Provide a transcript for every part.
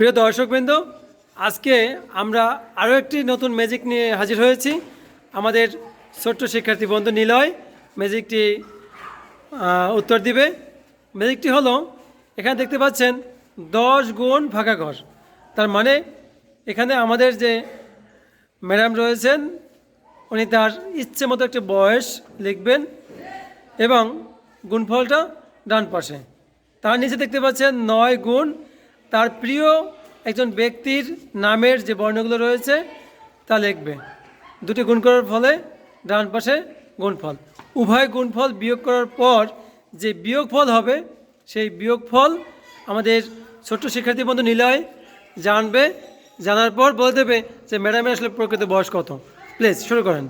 প্রিয় দর্শকবৃন্দ, আজকে আমরা আরও একটি নতুন ম্যাজিক নিয়ে হাজির হয়েছি। আমাদের ছোট্ট শিক্ষার্থী বন্ধু নিলয় ম্যাজিকটি উত্তর দিবে। ম্যাজিকটি হলো, এখানে দেখতে পাচ্ছেন, দশ গুণ ফাঁকা ঘর। তার মানে এখানে আমাদের যে ম্যাডাম রয়েছেন, উনি তার ইচ্ছে মতো একটি বয়স লিখবেন এবং গুণফলটা ডান পাশে। তার নিচে দেখতে পাচ্ছেন, নয় গুণ তার প্রিয় একজন ব্যক্তির নামের যে বর্ণগুলো রয়েছে, তা লিখবে। দুটি গুণ করার ফলে ডান পাশে গুণফল। উভয় গুণফল বিয়োগ করার পর যে বিয়োগফল হবে, সেই বিয়োগফল আমাদের ছোট্ট শিক্ষার্থী বন্ধু নিলয় জানবে, জানার পর বলে দেবে যে, ম্যাডামের আসলে প্রকৃত বয়স কত? প্লিজ, শুরু করেন।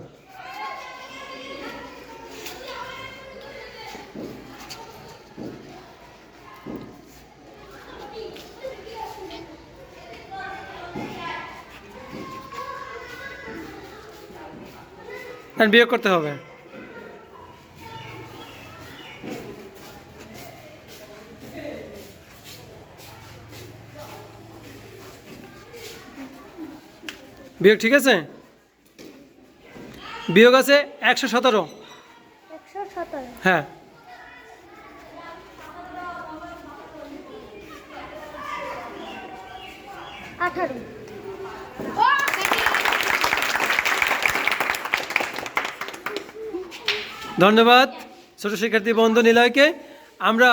আর বিয়োগ করতে হবে। বিয়োগ ঠিক আছে? বিয়োগ আছে একশো সতেরো। একশো সতেরো। হ্যাঁ। আঠারো। ধন্যবাদ ছোট শিক্ষার্থী বন্ধু নিলয়কে। আমরা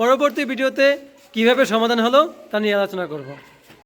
পরবর্তী ভিডিওতে কীভাবে সমাধান হলো তা নিয়ে আলোচনা করব।